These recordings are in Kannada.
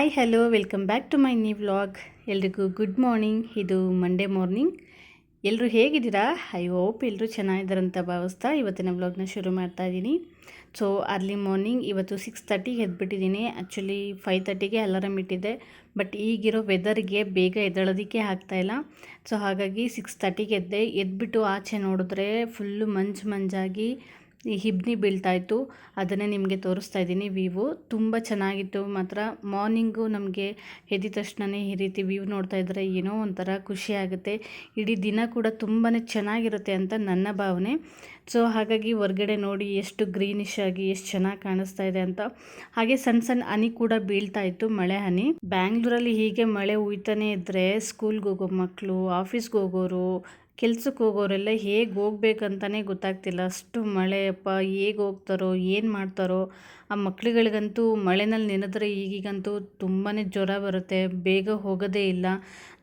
Hi hello welcome back to my new vlog ಎಲ್ರಿಗೂ ಗುಡ್ ಮಾರ್ನಿಂಗ್ ಇದು ಮಂಡೇ ಮಾರ್ನಿಂಗ್ ಎಲ್ಲರೂ ಹೇಗಿದ್ದೀರಾ? ಐ ಹೋಪ್ ಎಲ್ಲರೂ ಚೆನ್ನಾಗಿದ್ದಾರಂತ ಭಾವಿಸ್ತಾ ಇವತ್ತಿನ ವ್ಲಾಗ್ನ ಶುರು ಮಾಡ್ತಾ ಇದ್ದೀನಿ. ಸೊ ಅರ್ಲಿ ಮಾರ್ನಿಂಗ್ ಇವತ್ತು ಸಿಕ್ಸ್ ತರ್ಟಿಗೆ ಎದ್ಬಿಟ್ಟಿದ್ದೀನಿ. ಆ್ಯಕ್ಚುಲಿ ಫೈವ್ ತರ್ಟಿಗೆ ಅಲಾರಮ್ ಇಟ್ಟಿದ್ದೆ. ಬಟ್ ಈಗಿರೋ ವೆದರ್ಗೆ ಬೇಗ ಎದ್ದೇಳೋದಕ್ಕೆ ಆಗ್ತಾಯಿಲ್ಲ ಸೊ ಹಾಗಾಗಿ ಸಿಕ್ಸ್ ತರ್ಟಿಗೆ ಎದ್ದೆ. ಎದ್ಬಿಟ್ಟು ಆಚೆ ನೋಡಿದ್ರೆ ಫುಲ್ಲು ಮಂಜು ಮಂಜಾಗಿ ಈ ಹಿಬ್ನಿ ಬೀಳ್ತಾಯಿತ್ತು, ಅದನ್ನೇ ನಿಮಗೆ ತೋರಿಸ್ತಾ ಇದ್ದೀನಿ ವ್ಯೂವು ತುಂಬ ಚೆನ್ನಾಗಿತ್ತು. ಮಾತ್ರ ಮಾರ್ನಿಂಗು ನಮಗೆ ಎದ್ದ ತಕ್ಷಣವೇ ಈ ರೀತಿ ವ್ಯೂ ನೋಡ್ತಾ ಇದ್ದರೆ ಏನೋ ಒಂಥರ ಖುಷಿ ಆಗುತ್ತೆ. ಇಡೀ ದಿನ ಕೂಡ ತುಂಬಾ ಚೆನ್ನಾಗಿರುತ್ತೆ ಅಂತ ನನ್ನ ಭಾವನೆ. ಸೊ, ಹಾಗಾಗಿ ಹೊರಗಡೆ ನೋಡಿ ಎಷ್ಟು ಗ್ರೀನಿಶ್ ಆಗಿ ಎಷ್ಟು ಚೆನ್ನಾಗಿ ಕಾಣಿಸ್ತಾ ಇದೆ ಅಂತ. ಹಾಗೆ ಸಣ್ಣ ಸಣ್ಣ ಹನಿ ಕೂಡ ಬೀಳ್ತಾ ಇತ್ತು ಮಳೆ ಹನಿ. ಬ್ಯಾಂಗ್ಳೂರಲ್ಲಿ ಹೀಗೆ ಮಳೆ ಉಯ್ತಾನೆ ಇದ್ದರೆ ಸ್ಕೂಲ್ಗೆ ಹೋಗೋ ಮಕ್ಕಳು ಆಫೀಸ್ಗೆ ಹೋಗೋರು ಕೆಲ್ಸಕ್ಕೆ ಹೋಗೋರೆಲ್ಲ ಹೇಗೆ ಹೋಗ್ಬೇಕಂತಲೇ ಗೊತ್ತಾಗ್ತಿಲ್ಲ. ಅಷ್ಟು ಮಳೆಯಪ್ಪ ಹೇಗೆ ಹೋಗ್ತಾರೋ, ಏನು ಮಾಡ್ತಾರೋ, ಆ ಮಕ್ಳುಗಳಿಗಂತೂ ಮಳೆನಲ್ಲಿ ನೆನೆದ್ರೆ ಈಗೀಗಂತೂ ತುಂಬಾ ಜ್ವರ ಬರುತ್ತೆ. ಬೇಗ ಹೋಗೋದೇ ಇಲ್ಲ.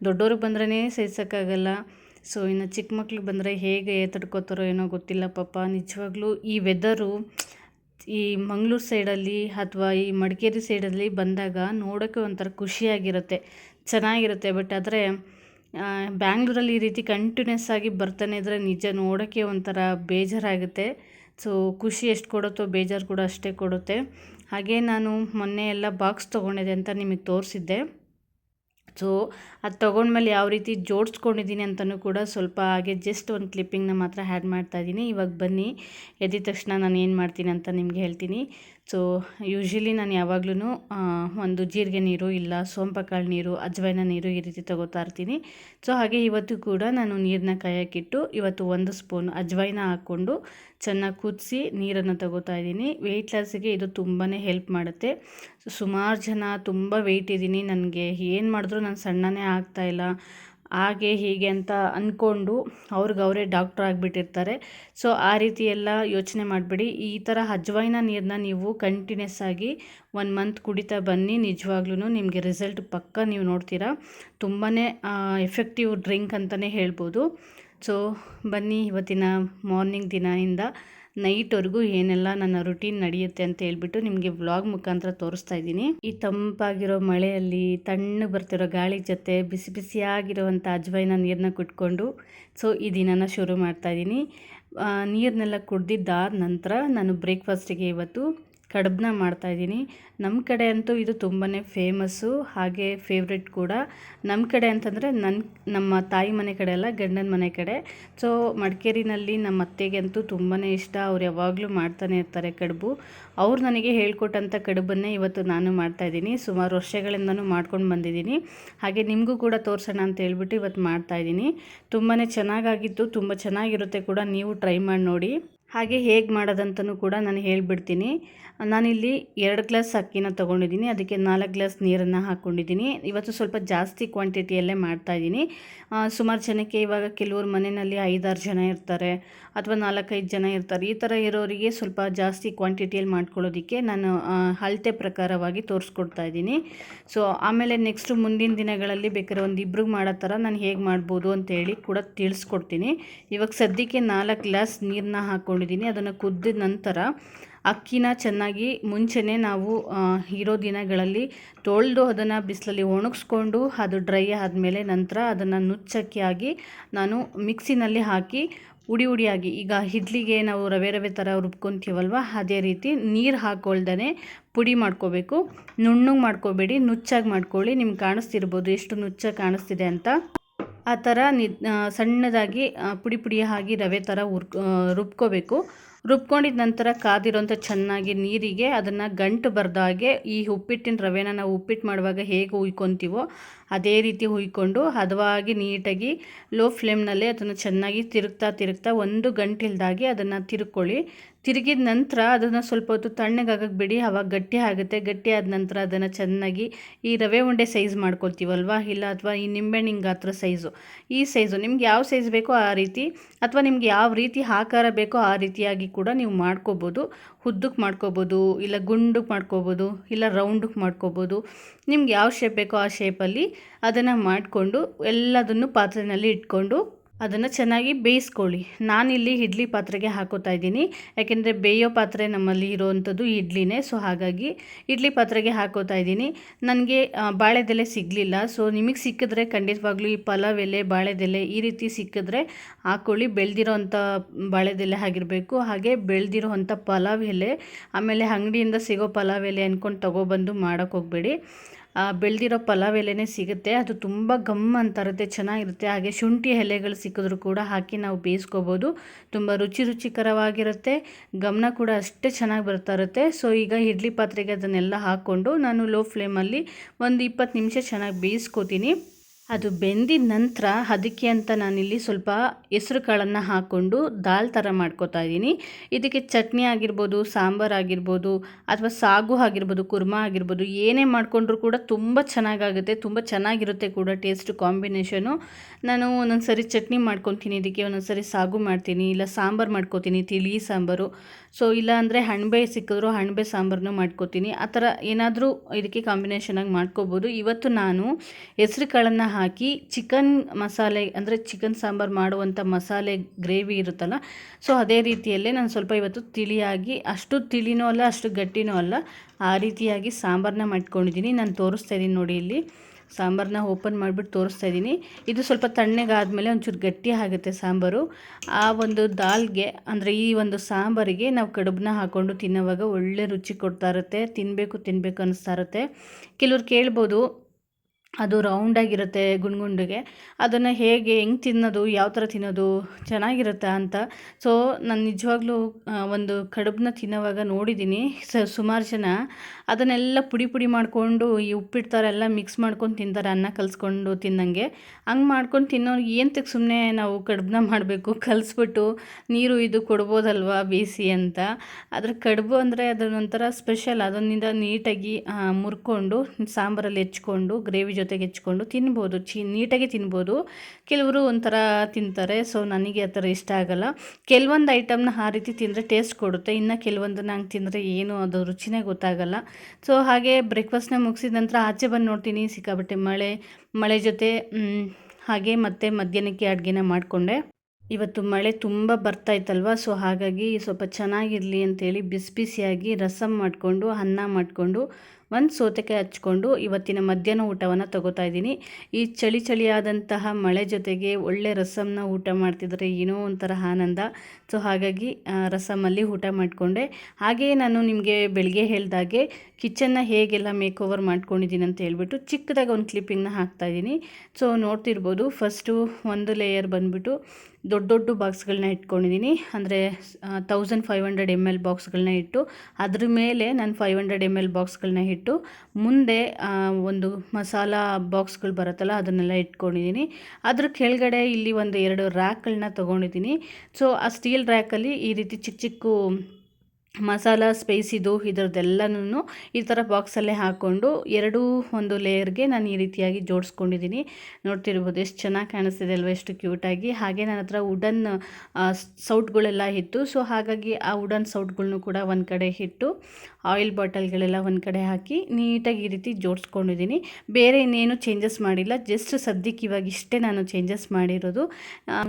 ದೊಡ್ಡವ್ರಿಗೆ ಬಂದ್ರೇ ಸಹಿಸೋಕ್ಕಾಗಲ್ಲ. ಸೊ, ಇನ್ನು ಚಿಕ್ಕ ಮಕ್ಳಿಗೆ ಬಂದರೆ ಹೇಗೆ ತಡ್ಕೋತಾರೋ ಏನೋ ಗೊತ್ತಿಲ್ಲ ಪಾಪ. ನಿಜವಾಗ್ಲೂ ಈ ವೆದರು ಈ ಮಂಗಳೂರು ಸೈಡಲ್ಲಿ ಅಥವಾ ಈ ಮಡಿಕೇರಿ ಸೈಡಲ್ಲಿ ಬಂದಾಗ ನೋಡೋಕ್ಕೆ ಒಂಥರ ಖುಷಿಯಾಗಿರುತ್ತೆ. ಚೆನ್ನಾಗಿರುತ್ತೆ. ಬಟ್ ಆದರೆ ಬ್ಯಾಂಗ್ಳೂರಲ್ಲಿ ಈ ರೀತಿ ಕಂಟಿನ್ಯೂಸ್ ಆಗಿ ಬರ್ತಾನೆ ಇದ್ದರೆ ನಿಜ ನೋಡೋಕ್ಕೆ ಒಂಥರ ಬೇಜಾರಾಗುತ್ತೆ. ಸೊ ಖುಷಿ ಎಷ್ಟು ಕೊಡುತ್ತೋ ಬೇಜಾರು ಕೂಡ ಅಷ್ಟೇ ಕೊಡುತ್ತೆ. ಹಾಗೆ ನಾನು ಮೊನ್ನೆ ಎಲ್ಲ ಬಾಕ್ಸ್ ತೊಗೊಂಡಿದ್ದೆ ಅಂತ ನಿಮಗೆ ತೋರಿಸಿದ್ದೆ. ಸೊ ಅದು ತೊಗೊಂಡ್ಮೇಲೆ ಯಾವ ರೀತಿ ಜೋಡಿಸ್ಕೊಂಡಿದ್ದೀನಿ ಅಂತಲೂ ಕೂಡ ಸ್ವಲ್ಪ ಹಾಗೆ ಜಸ್ಟ್ ಒಂದು ಕ್ಲಿಪ್ಪಿಂಗ್ನ ಮಾತ್ರ ಆ್ಯಡ್ ಮಾಡ್ತಾ ಇದ್ದೀನಿ. ಇವಾಗ ಬನ್ನಿ ಎದ್ದ ತಕ್ಷಣ ನಾನು ಏನು ಮಾಡ್ತೀನಿ ಅಂತ ನಿಮಗೆ ಹೇಳ್ತೀನಿ. ಸೊ ಯೂಶ್ವಲಿ ನಾನು ಯಾವಾಗ್ಲೂ ಒಂದು ಜೀರಿಗೆ ನೀರು ಇಲ್ಲ ಸೋಂಪಕಾಳು ನೀರು ಅಜ್ವೈನ ನೀರು ಈ ರೀತಿ ತಗೋತಾ ಇರ್ತೀನಿ. ಸೊ ಹಾಗೆ ಇವತ್ತು ಕೂಡ ನಾನು ನೀರನ್ನ ಕಾಯಕ್ಕಿಟ್ಟು ಇವತ್ತು ಒಂದು ಸ್ಪೂನ್ ಅಜ್ವೈನ ಹಾಕ್ಕೊಂಡು ಚೆನ್ನಾಗಿ ಕುದಿಸಿ ನೀರನ್ನು ತಗೋತಾ ಇದ್ದೀನಿ. ವೆಯ್ಟ್ ಲಾಸಿಗೆ ಇದು ತುಂಬಾ ಹೆಲ್ಪ್ ಮಾಡುತ್ತೆ. ಸುಮಾರು ಜನ ತುಂಬ ವೆಯ್ಟ್ ಇದ್ದೀನಿ. ನನಗೆ ಏನು ಮಾಡಿದ್ರೂ ನಾನು ಸಣ್ಣನೇ ಆಗ್ತಾಯಿಲ್ಲ ಹಾಗೆ ಹೀಗೆ ಅಂತ ಅಂದ್ಕೊಂಡು ಅವ್ರಿಗೆ ಅವರೇ ಡಾಕ್ಟ್ರ್ ಆಗಿಬಿಟ್ಟಿರ್ತಾರೆ. ಸೊ, ಆ ರೀತಿ ಎಲ್ಲ ಯೋಚನೆ ಮಾಡಬೇಡಿ. ಈ ಥರ ಅಜ್ವಾಯಿನ ನೀರನ್ನ ನೀವು ಕಂಟಿನ್ಯೂಸ್ ಆಗಿ ಒನ್ ಮಂತ್ ಕುಡಿತಾ ಬನ್ನಿ. ನಿಜವಾಗ್ಲೂ ನಿಮಗೆ ರಿಸಲ್ಟ್ ಪಕ್ಕ ನೀವು ನೋಡ್ತೀರಾ. ತುಂಬಾ ಎಫೆಕ್ಟಿವ್ ಡ್ರಿಂಕ್ ಅಂತಲೇ ಹೇಳ್ಬೋದು. ಸೊ, ಬನ್ನಿ ಇವತ್ತಿನ ಮಾರ್ನಿಂಗ್ ದಿನದಿಂದ ನೈಟ್ವರೆಗೂ ಏನೆಲ್ಲ ನನ್ನ ರುಟೀನ್ ನಡೆಯುತ್ತೆ ಅಂತ ಹೇಳ್ಬಿಟ್ಟು ನಿಮಗೆ ವ್ಲಾಗ್ ಮುಖಾಂತರ ತೋರಿಸ್ತಾ ಇದ್ದೀನಿ. ಈ ತಂಪಾಗಿರೋ ಮಳೆಯಲ್ಲಿ ತಣ್ಣಗೆ ಬರ್ತಿರೋ ಗಾಳಿ ಜೊತೆ ಬಿಸಿ ಬಿಸಿಯಾಗಿರುವಂಥ ಅಜ್ವೈನ ನೀರನ್ನ ಕುಟ್ಕೊಂಡು ಸೊ ಈ ದಿನನ ಶುರು ಮಾಡ್ತಾ ಇದ್ದೀನಿ. ನೀರನ್ನೆಲ್ಲ ಕುಡ್ದಿದ್ದಾದ ನಂತರ ನಾನು ಬ್ರೇಕ್ಫಾಸ್ಟಿಗೆ ಇವತ್ತು ಕಡುಬನ್ನ ಮಾಡ್ತಾಯಿದ್ದೀನಿ ನಮ್ಮ ಕಡೆ ಅಂತೂ ಇದು ತುಂಬಾ ಫೇಮಸ್ಸು, ಹಾಗೆ ಫೇವ್ರೆಟ್ ಕೂಡ. ನಮ್ಮ ಕಡೆ ಅಂತಂದರೆ ನನ್ನ ನಮ್ಮ ತಾಯಿ ಮನೆ ಕಡೆ ಅಲ್ಲ, ಗಂಡನ ಮನೆ ಕಡೆ. ಸೊ, ಮಡಿಕೇರಿನಲ್ಲಿ ನಮ್ಮ ಅತ್ತೆಗೆ ಅಂತೂ ತುಂಬಾ ಇಷ್ಟ. ಅವ್ರು ಯಾವಾಗಲೂ ಮಾಡ್ತಾನೆ ಇರ್ತಾರೆ ಕಡುಬು. ಅವ್ರು ನನಗೆ ಹೇಳ್ಕೊಟ್ಟಂಥ ಕಡುಬನ್ನೇ ಇವತ್ತು ನಾನು ಮಾಡ್ತಾಯಿದ್ದೀನಿ ಸುಮಾರು ವರ್ಷಗಳಿಂದನೂ ಮಾಡ್ಕೊಂಡು ಬಂದಿದ್ದೀನಿ. ಹಾಗೆ ನಿಮಗೂ ಕೂಡ ತೋರಿಸೋಣ ಅಂತ ಹೇಳ್ಬಿಟ್ಟು ಇವತ್ತು ಮಾಡ್ತಾಯಿದ್ದೀನಿ ತುಂಬಾ ಚೆನ್ನಾಗಾಗಿತ್ತು, ತುಂಬ ಚೆನ್ನಾಗಿರುತ್ತೆ ಕೂಡ. ನೀವು ಟ್ರೈ ಮಾಡಿ ನೋಡಿ. ಹಾಗೆ ಹೇಗೆ ಮಾಡೋದಂತನೂ ಕೂಡ ನಾನು ಹೇಳಿಬಿಡ್ತೀನಿ. ನಾನಿಲ್ಲಿ ಎರಡು ಗ್ಲಾಸ್ ಅಕ್ಕಿನ ತೊಗೊಂಡಿದ್ದೀನಿ, ಅದಕ್ಕೆ ನಾಲ್ಕು ಗ್ಲಾಸ್ ನೀರನ್ನು ಹಾಕ್ಕೊಂಡಿದ್ದೀನಿ. ಇವತ್ತು ಸ್ವಲ್ಪ ಜಾಸ್ತಿ ಕ್ವಾಂಟಿಟಿಯಲ್ಲೇ ಮಾಡ್ತಾಯಿದ್ದೀನಿ ಸುಮಾರು ಜನಕ್ಕೆ ಇವಾಗ ಕೆಲವ್ರ ಮನೆಯಲ್ಲಿ ಐದಾರು ಜನ ಇರ್ತಾರೆ, ಅಥವಾ ನಾಲ್ಕೈದು ಜನ ಇರ್ತಾರೆ. ಈ ಥರ ಇರೋರಿಗೆ ಸ್ವಲ್ಪ ಜಾಸ್ತಿ ಕ್ವಾಂಟಿಟಿಯಲ್ಲಿ ಮಾಡ್ಕೊಳ್ಳೋದಕ್ಕೆ ನಾನು ಅಳತೆ ಪ್ರಕಾರವಾಗಿ ತೋರಿಸ್ಕೊಡ್ತಾ ಇದ್ದೀನಿ. ಸೊ, ಆಮೇಲೆ ನೆಕ್ಸ್ಟು ಮುಂದಿನ ದಿನಗಳಲ್ಲಿ ಬೇಕಾದ್ರೆ ಒಂದು ಇಬ್ಬರಿಗೆ ಮಾಡೋ ಥರ ನಾನು ಹೇಗೆ ಮಾಡ್ಬೋದು ಅಂತೇಳಿ ಕೂಡ ತಿಳಿಸ್ಕೊಡ್ತೀನಿ. ಇವಾಗ ಸದ್ಯಕ್ಕೆ ನಾಲ್ಕು ಗ್ಲಾಸ್ ನೀರನ್ನ ಹಾಕ್ಕೊಂಡಿದ್ದೀನಿ ಅದನ್ನು ಕುದ್ದಿದ ನಂತರ ಅಕ್ಕಿನ ಚೆನ್ನಾಗಿ ಮುಂಚೆನೇ ನಾವು ಇರೋ ದಿನಗಳಲ್ಲಿ ತೊಳೆದು ಅದನ್ನು ಬಿಸಿಲಲ್ಲಿ ಒಣಗಿಸ್ಕೊಂಡು ಅದು ಡ್ರೈ ಆದಮೇಲೆ ನಂತರ ಅದನ್ನು ನುಚ್ಚಕ್ಕಿ ಆಗಿ ನಾನು ಮಿಕ್ಸಿನಲ್ಲಿ ಹಾಕಿ ಉಡಿ ಉಡಿಯಾಗಿ ಈಗ ಇಡ್ಲಿಗೆ ನಾವು ರವೆ ರವೆ ಥರ ರುಬ್ಕೊತೀವಲ್ವ, ಅದೇ ರೀತಿ ನೀರು ಹಾಕೊಳ್ದೇ ಪುಡಿ ಮಾಡ್ಕೋಬೇಕು. ನುಣ್ಣಗೆ ಮಾಡ್ಕೋಬೇಡಿ, ನುಚ್ಚಾಗಿ ಮಾಡ್ಕೊಳ್ಳಿ. ನಿಮ್ಗೆ ಕಾಣಿಸ್ತಿರ್ಬೋದು ಎಷ್ಟು ನುಚ್ಚಾಗಿ ಕಾಣಿಸ್ತಿದೆ ಅಂತ. ಆ ಥರ ನಿ ಸಣ್ಣದಾಗಿ ಪುಡಿ ಪುಡಿ ಆಗಿ ರವೆ ಥರ ಉರ್ ರುಬ್ಕೋಬೇಕು. ರುಬ್ಕೊಂಡಿದ ನಂತರ ಕಾದಿರೋಂಥ ಚೆನ್ನಾಗಿ ನೀರಿಗೆ ಅದನ್ನು ಗಂಟು ಬರ್ದಾಗೆ ಈ ಉಪ್ಪಿಟ್ಟಿನ ರವೆನ ನಾವು ಉಪ್ಪಿಟ್ಟು ಮಾಡುವಾಗ ಹೇಗೆ ಹುಯ್ಕೊತೀವೋ ಅದೇ ರೀತಿ ಹುಯ್ಕೊಂಡು ಹದವಾಗಿ ನೀಟಾಗಿ ಲೋ ಫ್ಲೇಮ್ನಲ್ಲೇ ಅದನ್ನು ಚೆನ್ನಾಗಿ ತಿರುಗ್ತಾ ತಿರುಗ್ತಾ ಒಂದು ಗಂಟಿಲ್ದಾಗಿ ಅದನ್ನು ತಿರುಗ್ಕೊಳ್ಳಿ ತಿರುಗಿದ ನಂತರ ಅದನ್ನು ಸ್ವಲ್ಪ ಹೊತ್ತು ತಣ್ಣಗಾಗಕ್ಕೆ ಬಿಡಿ, ಅವಾಗ ಗಟ್ಟಿ ಆಗುತ್ತೆ. ಗಟ್ಟಿ ಆದ ನಂತರ ಅದನ್ನು ಚೆನ್ನಾಗಿ ಈ ರವೆ ಉಂಡೆ ಸೈಜ್ ಮಾಡ್ಕೊಳ್ತೀವಲ್ವ? ಇಲ್ಲ ಅಥವಾ ಈ ನಿಂಬೆಹಣ್ಣಿನ ಗಾತ್ರ ಸೈಜು ಈ ಸೈಜು ನಿಮ್ಗೆ ಯಾವ ಸೈಜ್ ಬೇಕೋ ಆ ರೀತಿ, ಅಥವಾ ನಿಮ್ಗೆ ಯಾವ ರೀತಿ ಆಕಾರ ಬೇಕೋ ಆ ರೀತಿಯಾಗಿ ಕೂಡ ನೀವು ಮಾಡ್ಕೋಬೋದು. ಉದ್ದಕ್ಕೆ ಮಾಡ್ಕೋಬೋದು, ಇಲ್ಲ ಗುಂಡಕ್ಕೆ ಮಾಡ್ಕೋಬೋದು, ಇಲ್ಲ ರೌಂಡಕ್ಕೆ ಮಾಡ್ಕೋಬೋದು. ನಿಮ್ಗೆ ಯಾವ ಶೇಪ್ ಬೇಕೋ ಆ ಶೇಪಲ್ಲಿ ಅದನ್ನು ಮಾಡಿಕೊಂಡು ಎಲ್ಲದನ್ನು ಪಾತ್ರೆಯಲ್ಲಿ ಇಟ್ಕೊಂಡು ಅದನ್ನು ಚೆನ್ನಾಗಿ ಬೇಯಿಸ್ಕೊಳ್ಳಿ. ನಾನಿಲ್ಲಿ ಇಡ್ಲಿ ಪಾತ್ರೆಗೆ ಹಾಕೋತಾ ಇದ್ದೀನಿ. ಯಾಕೆಂದರೆ ಬೇಯೋ ಪಾತ್ರೆ ನಮ್ಮಲ್ಲಿ ಇರೋವಂಥದ್ದು ಇಡ್ಲಿನೇ. ಸೊ ಹಾಗಾಗಿ ಇಡ್ಲಿ ಪಾತ್ರೆಗೆ ಹಾಕೋತಾ ಇದ್ದೀನಿ. ನನಗೆ ಬಾಳೆದೆಲೆ ಸಿಗಲಿಲ್ಲ. ಸೊ ನಿಮಗೆ ಸಿಕ್ಕಿದ್ರೆ ಖಂಡಿತವಾಗ್ಲೂ ಈ ಪಲಾವ್ ಎಲೆ, ಬಾಳೆದೆಲೆ ಈ ರೀತಿ ಸಿಕ್ಕಿದ್ರೆ ಹಾಕ್ಕೊಳ್ಳಿ ಬೆಳೆದಿರೋ ಅಂಥ ಬಾಳೆದೆಲೆ ಆಗಿರಬೇಕು. ಹಾಗೆ ಬೆಳೆದಿರೋ ಅಂಥ ಪಲಾವ್ ಎಲೆ, ಆಮೇಲೆ ಅಂಗಡಿಯಿಂದ ಸಿಗೋ ಪಲಾವ್ ಎಲೆ ಅಂದ್ಕೊಂಡು ತೊಗೊಬಂದು ಮಾಡೋಕ್ಕೆ ಹೋಗಬೇಡಿ. ಬೆಳೆದಿರೋ ಪಲಾವ್ ಎಲೆನೆ ಸಿಗುತ್ತೆ. ಅದು ತುಂಬ ಗಮ್ ಅಂತಾರುತ್ತೆ, ಚೆನ್ನಾಗಿರುತ್ತೆ. ಹಾಗೆ ಶುಂಠಿ ಎಲೆಗಳು ಸಿಕ್ಕಿದ್ರು ಕೂಡ ಹಾಕಿ ನಾವು ಬೇಯಿಸ್ಕೋಬೋದು. ತುಂಬ ರುಚಿ ರುಚಿಕರವಾಗಿರುತ್ತೆ. ಗಮನ ಕೂಡ ಅಷ್ಟೇ ಚೆನ್ನಾಗಿ ಬರ್ತಾ ಇರುತ್ತೆ. ಸೊ ಈಗ ಇಡ್ಲಿ ಪಾತ್ರೆಗೆ ಅದನ್ನೆಲ್ಲ ಹಾಕ್ಕೊಂಡು ನಾನು ಲೋ ಫ್ಲೇಮಲ್ಲಿ ಒಂದು ಇಪ್ಪತ್ತು ನಿಮಿಷ ಚೆನ್ನಾಗಿ ಬೇಯಿಸ್ಕೋತೀನಿ. ಅದು ಬೆಂದಿದ ನಂತರ ಅದಕ್ಕೆ ಅಂತ ನಾನಿಲ್ಲಿ ಸ್ವಲ್ಪ ಹೆಸ್ರು ಕಾಳನ್ನು ಹಾಕ್ಕೊಂಡು ದಾಲ್ ಥರ ಮಾಡ್ಕೋತಾ ಇದ್ದೀನಿ. ಇದಕ್ಕೆ ಚಟ್ನಿ ಆಗಿರ್ಬೋದು, ಸಾಂಬಾರು ಆಗಿರ್ಬೋದು, ಅಥವಾ ಸಾಗು ಆಗಿರ್ಬೋದು, ಕುರ್ಮಾ ಆಗಿರ್ಬೋದು, ಏನೇ ಮಾಡಿಕೊಂಡ್ರೂ ಕೂಡ ತುಂಬ ಚೆನ್ನಾಗಾಗುತ್ತೆ, ತುಂಬ ಚೆನ್ನಾಗಿರುತ್ತೆ ಕೂಡ ಟೇಸ್ಟ್ ಕಾಂಬಿನೇಷನು. ನಾನು ಒಂದೊಂದು ಸರಿ ಚಟ್ನಿ ಮಾಡ್ಕೊತೀನಿ ಇದಕ್ಕೆ ಒಂದೊಂದು ಸರಿ ಸಾಗು ಮಾಡ್ತೀನಿ, ಇಲ್ಲ ಸಾಂಬಾರು ಮಾಡ್ಕೋತೀನಿ, ತಿಳಿ ಸಾಂಬಾರು. ಸೊ ಇಲ್ಲ ಅಂದರೆ ಹಣ್ಬೆ ಸಿಕ್ಕಿದ್ರು ಹಣ್ಬೆ ಸಾಂಬಾರನ್ನು ಮಾಡ್ಕೋತೀನಿ. ಆ ಥರ ಏನಾದರೂ ಇದಕ್ಕೆ ಕಾಂಬಿನೇಷನಾಗಿ ಮಾಡ್ಕೋಬೋದು. ಇವತ್ತು ನಾನು ಹೆಸ್ರು ಕಾಳನ್ನು ಹಾಕಿ ಚಿಕನ್ ಮಸಾಲೆ, ಅಂದರೆ ಚಿಕನ್ ಸಾಂಬಾರು ಮಾಡುವಂಥ ಮಸಾಲೆ ಗ್ರೇವಿ ಇರುತ್ತಲ್ಲ, ಸೊ ಅದೇ ರೀತಿಯಲ್ಲೇ ನಾನು ಸ್ವಲ್ಪ ಇವತ್ತು ತಿಳಿಯಾಗಿ, ಅಷ್ಟು ತಿಳಿನೂ ಅಲ್ಲ, ಅಷ್ಟು ಗಟ್ಟಿನೂ ಅಲ್ಲ, ಆ ರೀತಿಯಾಗಿ ಸಾಂಬಾರನ್ನ ಮಾಡ್ಕೊಂಡಿದ್ದೀನಿ. ನಾನು ತೋರಿಸ್ತಾ ಇದ್ದೀನಿ ನೋಡಿ ಇಲ್ಲಿ. ಸಾಂಬಾರನ್ನ ಓಪನ್ ಮಾಡಿಬಿಟ್ಟು ತೋರಿಸ್ತಾ ಇದ್ದೀನಿ. ಇದು ಸ್ವಲ್ಪ ತಣ್ಣಗಾದಮೇಲೆ ಒಂಚೂರು ಗಟ್ಟಿ ಆಗುತ್ತೆ ಸಾಂಬಾರು. ಆ ಒಂದು ದಾಲ್ಗೆ, ಅಂದರೆ ಈ ಒಂದು ಸಾಂಬಾರಿಗೆ ನಾವು ಕಡುಬನ್ನ ಹಾಕ್ಕೊಂಡು ತಿನ್ನೋವಾಗ ಒಳ್ಳೆ ರುಚಿ ಕೊಡ್ತಾ ಇರುತ್ತೆ. ತಿನ್ನಬೇಕು ತಿನ್ನಬೇಕು ಅನ್ನಿಸ್ತಾ ಇರುತ್ತೆ. ಕೆಲವ್ರು ಕೇಳ್ಬೋದು ಅದು ರೌಂಡಾಗಿರುತ್ತೆ ಗುಂಡು ಗುಂಡಿಗೆ ಅದನ್ನು ಹೇಗೆ ಹೆಂಗೆ ತಿನ್ನೋದು, ಯಾವ ಥರ ತಿನ್ನೋದು ಚೆನ್ನಾಗಿರುತ್ತೆ ಅಂತ. ಸೊ ನಾನು ನಿಜವಾಗ್ಲೂ ಒಂದು ಕಡುಬನ್ನ ತಿನ್ನೋವಾಗ ನೋಡಿದ್ದೀನಿ ಸ, ಸುಮಾರು ಜನ ಅದನ್ನೆಲ್ಲ ಪುಡಿ ಪುಡಿ ಮಾಡಿಕೊಂಡು, ಈ ಉಪ್ಪಿಟ್ಟು ಎಲ್ಲ ಮಿಕ್ಸ್ ಮಾಡ್ಕೊಂಡು ತಿಂತಾರೆ, ಅನ್ನ ಕಲಿಸ್ಕೊಂಡು ತಿನ್ನಂಗೆ. ಹಂಗೆ ಮಾಡ್ಕೊಂಡು ತಿನ್ನೋರಿಗೆ ಏನಂತಕ್ಕೆ ಸುಮ್ಮನೆ ನಾವು ಕಡುಬನ್ನ ಮಾಡಬೇಕು, ಕಲಿಸ್ಬಿಟ್ಟು ನೀರು ಇದು ಕೊಡ್ಬೋದಲ್ವಾ ಬೇಯಿಸಿ ಅಂತ. ಅದ್ರ ಕಡುಬು ಅಂದರೆ ಅದನ್ನೊಂಥರ ಸ್ಪೆಷಲ್ ಅದನ್ನಿಂದ ನೀಟಾಗಿ ಮುರ್ಕೊಂಡು, ಸಾಂಬಾರಲ್ಲಿ ಹೆಚ್ಕೊಂಡು, ಗ್ರೇವಿ ಜೊತೆಗೆ ಹೆಚ್ಕೊಂಡು ತಿನ್ಬೋದು, ಚಿ, ನೀಟಾಗಿ ತಿನ್ಬೋದು. ಕೆಲವರು ಒಂಥರ ತಿಂತಾರೆ, ಸೊ ನನಗೆ ಆ ಥರ ಇಷ್ಟ ಆಗಲ್ಲ. ಕೆಲವೊಂದು ಐಟಮ್ನ ಆ ರೀತಿ ತಿಂದರೆ ಟೇಸ್ಟ್ ಕೊಡುತ್ತೆ. ಇನ್ನು ಕೆಲವೊಂದು ಹಂಗೆ ತಿಂದರೆ ಏನು ಅದು ರುಚಿನೇ ಗೊತ್ತಾಗಲ್ಲ. ಸೊ ಹಾಗೆ ಬ್ರೇಕ್ಫಾಸ್ಟ್ನ ಮುಗಿಸಿದ ನಂತರ ಆಚೆ ಬಂದು ನೋಡ್ತೀನಿ ಸಿಕ್ಕಾಬಟ್ಟೆ ಮಳೆ ಮಳೆ ಜೊತೆ ಹಾಗೆ ಮತ್ತೆ ಮಧ್ಯಾಹ್ನಕ್ಕೆ ಅಡುಗೆನ ಮಾಡಿಕೊಂಡೆ. ಇವತ್ತು ಮಳೆ ತುಂಬ ಬರ್ತಾ ಇತ್ತಲ್ವ, ಸೊ ಹಾಗಾಗಿ ಸ್ವಲ್ಪ ಚೆನ್ನಾಗಿರಲಿ ಅಂತೇಳಿ ಬಿಸಿ ಬಿಸಿಯಾಗಿ ರಸಮ್ ಮಾಡಿಕೊಂಡು, ಅನ್ನ ಮಾಡಿಕೊಂಡು ಒಂದು ಸೌತೆಕಾಯಿ ಹಚ್ಕೊಂಡು ಇವತ್ತಿನ ಮಧ್ಯಾಹ್ನ ಊಟವನ್ನು ತಗೋತಾ ಇದ್ದೀನಿ. ಈ ಚಳಿ ಚಳಿಯಾದಂತಹ ಮಳೆ ಜೊತೆಗೆ ಒಳ್ಳೆ ರಸಮ್ನ ಊಟ ಮಾಡ್ತಿದ್ರೆ ಏನೋ ಒಂಥರ ಆನಂದ. ಸೊ ಹಾಗಾಗಿ ರಸಮಲ್ಲಿ ಊಟ ಮಾಡಿಕೊಂಡೆ. ಹಾಗೆಯೇ ನಾನು ನಿಮಗೆ ಬೆಳಗ್ಗೆ ಹೇಳಿದಾಗೆ ಕಿಚನ್ನ ಹೇಗೆಲ್ಲ ಮೇಕ್ ಓವರ್ ಮಾಡ್ಕೊಂಡಿದ್ದೀನಿ ಅಂತ ಹೇಳ್ಬಿಟ್ಟು ಚಿಕ್ಕದಾಗಿ ಒಂದು ಕ್ಲಿಪ್ಪಿಂಗ್ನ ಹಾಕ್ತಾಯಿದ್ದೀನಿ ಸೊ ನೋಡ್ತಿರ್ಬೋದು ಫಸ್ಟು ಒಂದು ಲೇಯರ್ ಬಂದುಬಿಟ್ಟು ದೊಡ್ಡ ದೊಡ್ಡ ಬಾಕ್ಸ್ಗಳನ್ನ ಇಟ್ಕೊಂಡಿದ್ದೀನಿ. ಅಂದರೆ thousand five hundred M L ಬಾಕ್ಸ್ಗಳನ್ನ ಇಟ್ಟು ಅದ್ರ ಮೇಲೆ ನಾನು ಫೈವ್ ಹಂಡ್ರೆಡ್ ಎಂ ಎಲ್ ಬಾಕ್ಸ್ಗಳನ್ನ ಮುಂದೆ ಒಂದು ಮಸಾಲ ಬಾಕ್ಸ್ಗಳು ಬರುತ್ತಲ್ಲ, ಅದನ್ನೆಲ್ಲ ಇಟ್ಕೊಂಡಿದ್ದೀನಿ. ಅದ್ರ ಕೆಳಗಡೆ ಇಲ್ಲಿ ಒಂದು ಎರಡು ರ್ಯಾಕ್ಗಳನ್ನ ತೊಗೊಂಡಿದ್ದೀನಿ. ಸೊ, ಆ ಸ್ಟೀಲ್ ರ್ಯಾಕಲ್ಲಿ ಈ ರೀತಿ ಚಿಕ್ಕ ಚಿಕ್ಕ ಮಸಾಲ ಸ್ಪೈಸಿದು ಇದರದ್ದೆಲ್ಲನೂ ಈ ಥರ ಬಾಕ್ಸಲ್ಲೇ ಹಾಕ್ಕೊಂಡು ಎರಡೂ ಒಂದು ಲೇಯರ್ಗೆ ನಾನು ಈ ರೀತಿಯಾಗಿ ಜೋಡಿಸ್ಕೊಂಡಿದ್ದೀನಿ. ನೋಡ್ತಿರ್ಬೋದು ಎಷ್ಟು ಚೆನ್ನಾಗಿ ಕಾಣಿಸ್ತಿದೆ ಅಲ್ವ, ಎಷ್ಟು ಕ್ಯೂಟಾಗಿ. ಹಾಗೆ ನನ್ನ ಹತ್ರ ವುಡನ್ ಸೌಟ್ಗಳೆಲ್ಲ ಇತ್ತು. ಸೊ, ಹಾಗಾಗಿ ಆ ವುಡನ್ ಸೌಟ್ಗಳನ್ನೂ ಕೂಡ ಒಂದು ಕಡೆ ಇಟ್ಟು ಆಯಿಲ್ ಬಾಟಲ್ಗಳೆಲ್ಲ ಒಂದು ಕಡೆ ಹಾಕಿ ನೀಟಾಗಿ ಈ ರೀತಿ ಜೋಡಿಸ್ಕೊಂಡಿದ್ದೀನಿ. ಬೇರೆ ಇನ್ನೇನು ಚೇಂಜಸ್ ಮಾಡಿಲ್ಲ. ಜಸ್ಟ್ ಸದ್ಯಕ್ಕೆ ಇವಾಗ ಇಷ್ಟೇ ನಾನು ಚೇಂಜಸ್ ಮಾಡಿರೋದು.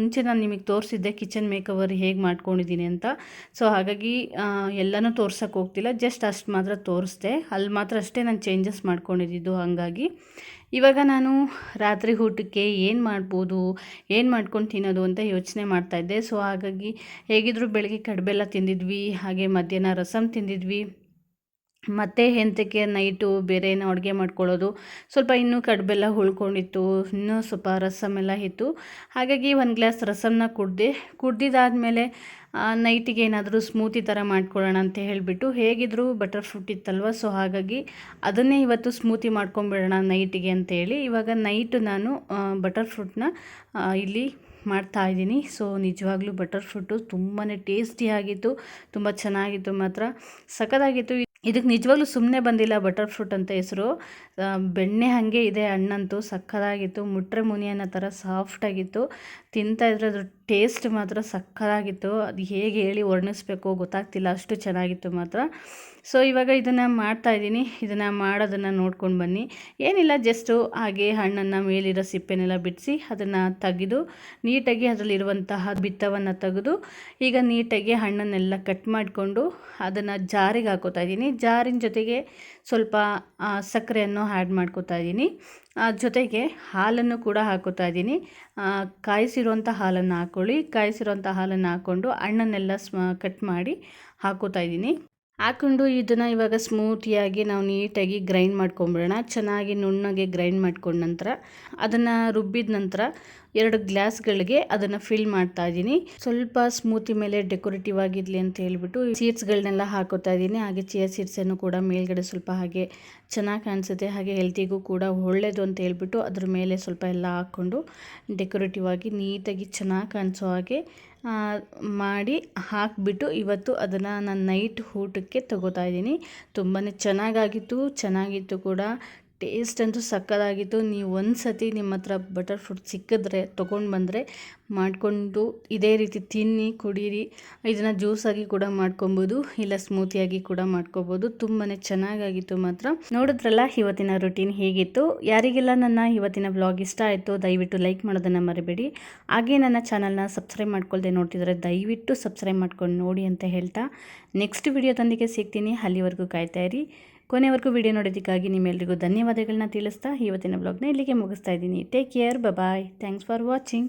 ಮುಂಚೆ ನಾನು ನಿಮಗೆ ತೋರಿಸಿದ್ದೆ ಕಿಚನ್ ಮೇಕವರ್ ಹೇಗೆ ಮಾಡ್ಕೊಂಡಿದ್ದೀನಿ ಅಂತ. ಸೊ ಹಾಗಾಗಿ ಎಲ್ಲನೂ ತೋರ್ಸೋಕ್ಕೆ ಹೋಗ್ತಿಲ್ಲ. ಜಸ್ಟ್ ಅಷ್ಟು ಮಾತ್ರ ತೋರಿಸ್ದೆ. ಅಲ್ಲಿ ಮಾತ್ರ ಅಷ್ಟೇ ನಾನು ಚೇಂಜಸ್ ಮಾಡ್ಕೊಂಡಿದ್ದು ಹಾಗಾಗಿ. ಇವಾಗ ನಾನು ರಾತ್ರಿ ಊಟಕ್ಕೆ ಏನು ಮಾಡ್ಬೋದು, ಏನು ಮಾಡ್ಕೊಂಡು ತಿನ್ನೋದು ಅಂತ ಯೋಚನೆ ಮಾಡ್ತಾಯಿದ್ದೆ ಸೊ ಹಾಗಾಗಿ ಹೇಗಿದ್ದರೂ ಬೆಳಗ್ಗೆ ಕಡಬೆಲ್ಲ ತಿಂದಿದ್ವಿ. ಹಾಗೆ ಮಧ್ಯಾಹ್ನ ರಸಮ್ ತಿಂದಿದ್ವಿ. ಮತ್ತು ಹೆಂತಕ್ಕೆ ನೈಟು ಬೇರೆ ಏನೋ ಅಡುಗೆ ಮಾಡ್ಕೊಳ್ಳೋದು. ಸ್ವಲ್ಪ ಇನ್ನೂ ಕಡುಬೆಲ್ಲ ಉಳ್ಕೊಂಡಿತ್ತು ಇನ್ನೂ ಸ್ವಲ್ಪ ರಸಮೆಲ್ಲ ಇತ್ತು. ಹಾಗಾಗಿ ಒಂದು ಗ್ಲಾಸ್ ರಸಮನ್ನ ಕುಡ್ದೆ ಕುಡ್ದಿದ್ದಾದಮೇಲೆ ನೈಟಿಗೆ ಏನಾದರೂ ಸ್ಮೂತಿ ಥರ ಮಾಡ್ಕೊಳ್ಳೋಣ ಅಂತ ಹೇಳಿಬಿಟ್ಟು ಹೇಗಿದ್ದರೂ ಬಟರ್ ಫ್ರೂಟ್ ಇತ್ತಲ್ವ? ಸೊ, ಹಾಗಾಗಿ ಅದನ್ನೇ ಇವತ್ತು ಸ್ಮೂತಿ ಮಾಡ್ಕೊಂಬಿಡೋಣ ನೈಟಿಗೆ ಅಂತೇಳಿ ಇವಾಗ ನೈಟು ನಾನು ಬಟರ್ ಫ್ರೂಟ್ನ ಇಲ್ಲಿ ಮಾಡ್ತಾ ಇದ್ದೀನಿ. ಸೊ, ನಿಜವಾಗ್ಲೂ ಬಟರ್ ಫ್ರೂಟು ತುಂಬಾ ಟೇಸ್ಟಿಯಾಗಿತ್ತು ತುಂಬ ಚೆನ್ನಾಗಿತ್ತು ಮಾತ್ರ. ಸಖತ್ತಾಗಿತ್ತು. ಇದಕ್ಕೆ ನಿಜವಾಗ್ಲೂ ಸುಮ್ಮನೆ ಬಂದಿಲ್ಲ ಬಟರ್ ಫ್ರೂಟ್ ಅಂತ ಹೆಸರು. ಬೆಣ್ಣೆ ಹಾಗೆ ಇದೆ, ಹಣ್ಣಂತೂ ಸಕ್ಕತ್ತಾಗಿತ್ತು ಮುಟ್ರೆ ಮುನಿ ಅನ್ನೋ ಥರ ಸಾಫ್ಟಾಗಿತ್ತು ತಿಂತಾ ಇದ್ರೆ ಅದ್ರ ಟೇಸ್ಟ್ ಮಾತ್ರ ಸಕ್ಕತ್ತಾಗಿತ್ತು ಅದು ಹೇಗೆ ಹೇಳಿ ವರ್ಣಿಸ್ಬೇಕು ಗೊತ್ತಾಗ್ತಿಲ್ಲ. ಅಷ್ಟು ಚೆನ್ನಾಗಿತ್ತು ಮಾತ್ರ. ಸೊ ಇವಾಗ ಇದನ್ನು ಮಾಡ್ತಾ ಇದ್ದೀನಿ. ಇದನ್ನು ಮಾಡೋದನ್ನು ನೋಡ್ಕೊಂಡು ಬನ್ನಿ. ಏನಿಲ್ಲ ಜಸ್ಟು ಹಾಗೆ ಹಣ್ಣನ್ನು ಮೇಲಿರೋ ಸಿಪ್ಪೆನೆಲ್ಲ ಬಿಡಿಸಿ ಅದನ್ನು ತೆಗೆದು ನೀಟಾಗಿ ಅದರಲ್ಲಿರುವಂತಹ ಬಿತ್ತವನ್ನು ತೆಗೆದು ಈಗ ನೀಟಾಗಿ ಹಣ್ಣನ್ನೆಲ್ಲ ಕಟ್ ಮಾಡಿಕೊಂಡು ಅದನ್ನು ಜಾರಿಗೆ ಹಾಕೋತಾ ಇದ್ದೀನಿ. ಜಾರಿನ ಜೊತೆಗೆ ಸ್ವಲ್ಪ ಸಕ್ಕರೆಯನ್ನು ಆ್ಯಡ್ ಮಾಡ್ಕೋತಾ ಇದ್ದೀನಿ. ಜೊತೆಗೆ ಹಾಲನ್ನು ಕೂಡ ಹಾಕೋತಾ ಇದ್ದೀನಿ. ಕಾಯಿಸಿರುವಂಥ ಹಾಲನ್ನು ಹಾಕ್ಕೊಳ್ಳಿ ಕಾಯಿಸಿರುವಂಥ ಹಾಲನ್ನು ಹಾಕ್ಕೊಂಡು ಹಣ್ಣನ್ನೆಲ್ಲ ಸ್ಮ, ಕಟ್ ಮಾಡಿ ಹಾಕೋತಾ ಇದ್ದೀನಿ. ಹಾಕ್ಕೊಂಡು ಇದನ್ನು ಇವಾಗ ಸ್ಮೂತಿಯಾಗಿ ನಾವು ನೀಟಾಗಿ ಗ್ರೈಂಡ್ ಮಾಡ್ಕೊಂಬಿಡೋಣ. ಚೆನ್ನಾಗಿ ನುಣ್ಣಗೆ ಗ್ರೈಂಡ್ ಮಾಡ್ಕೊಂಡ ನಂತರ ಅದನ್ನು ರುಬ್ಬಿದ ನಂತರ ಎರಡು ಗ್ಲಾಸ್ಗಳಿಗೆ ಅದನ್ನು ಫಿಲ್ ಮಾಡ್ತಾ ಇದ್ದೀನಿ ಸ್ವಲ್ಪ ಸ್ಮೂತಿ ಮೇಲೆ ಡೆಕೋರೇಟಿವ್ ಆಗಿರಲಿ ಅಂತ ಹೇಳಿಬಿಟ್ಟು ಸೀಡ್ಸ್ಗಳನ್ನೆಲ್ಲ ಹಾಕೋತಾ ಇದ್ದೀನಿ ಹಾಗೆ ಚಿಯಾ ಸೀಡ್ಸನ್ನು ಕೂಡ ಮೇಲ್ಗಡೆ ಸ್ವಲ್ಪ ಹಾಗೆ ಚೆನ್ನಾಗಿ ಕಾಣಿಸುತ್ತೆ. ಹಾಗೆ ಹೆಲ್ತಿಗೂ ಕೂಡ ಒಳ್ಳೆಯದು ಅಂತ ಹೇಳ್ಬಿಟ್ಟು ಅದ್ರ ಮೇಲೆ ಸ್ವಲ್ಪ ಎಲ್ಲ ಹಾಕ್ಕೊಂಡು ಡೆಕೋರೇಟಿವ್ ಆಗಿ ನೀಟಾಗಿ ಚೆನ್ನಾಗಿ ಕಾಣಿಸೋ ಹಾಗೆ ಮಾಡಿ ಹಾಕಿಬಿಟ್ಟು ಇವತ್ತು ಅದನ್ನು ನಾನು ನೈಟ್ ಊಟಕ್ಕೆ ತಗೋತಾ ಇದ್ದೀನಿ. ತುಂಬಾ ಚೆನ್ನಾಗಾಗಿತ್ತು ಚೆನ್ನಾಗಿತ್ತು ಕೂಡ. ಟೇಸ್ಟ್ ಅಂತೂ ಸಕ್ಕತ್ತಾಗಿತ್ತು ನೀವು ಒಂದು ಸತಿ ನಿಮ್ಮ ಹತ್ರ ಬಟರ್ ಫ್ರೂಟ್ ಸಿಕ್ಕಿದ್ರೆ ತೊಗೊಂಡು ಬಂದರೆ ಮಾಡಿಕೊಂಡು ಇದೇ ರೀತಿ ತಿನ್ನಿ, ಕುಡೀರಿ. ಇದನ್ನು ಜ್ಯೂಸಾಗಿ ಕೂಡ ಮಾಡ್ಕೊಬೋದು, ಇಲ್ಲ ಸ್ಮೂತಿಯಾಗಿ ಕೂಡ ಮಾಡ್ಕೋಬೋದು. ತುಂಬಾ ಚೆನ್ನಾಗಾಗಿತ್ತು ಮಾತ್ರ. ನೋಡಿದ್ರಲ್ಲ ಇವತ್ತಿನ ರುಟೀನ್ ಹೇಗಿತ್ತು? ಯಾರಿಗೆಲ್ಲ ನನ್ನ ಇವತ್ತಿನ ಬ್ಲಾಗ್ ಇಷ್ಟ ಆಯಿತು, ದಯವಿಟ್ಟು ಲೈಕ್ ಮಾಡೋದನ್ನು ಮರಿಬೇಡಿ. ಹಾಗೆ ನನ್ನ ಚಾನಲ್ನ ಸಬ್ಸ್ಕ್ರೈಬ್ ಮಾಡ್ಕೊಳ್ದೆ ನೋಡ್ತಿದ್ರೆ ದಯವಿಟ್ಟು ಸಬ್ಸ್ಕ್ರೈಬ್ ಮಾಡ್ಕೊಂಡು ನೋಡಿ ಅಂತ ಹೇಳ್ತಾ. ನೆಕ್ಸ್ಟ್ ವಿಡಿಯೋದೊಂದಿಗೆ ಸಿಗ್ತೀನಿ. ಅಲ್ಲಿವರೆಗೂ ಕಾಯ್ತಾ ಇರಿ. ಕೊನೆವರೆಗೂ ವಿಡಿಯೋ ನೋಡೋದಕ್ಕಾಗಿ ನಿಮ್ಮೆಲ್ಲರಿಗೂ ಧನ್ಯವಾದಗಳನ್ನ ತಿಳಿಸ್ತಾ ಇವತ್ತಿನ ಬ್ಲಾಗ್ನ ಇಲ್ಲಿಗೆ ಮುಗಿಸ್ತಾ ಇದ್ದೀನಿ. Take care bye thanks for watching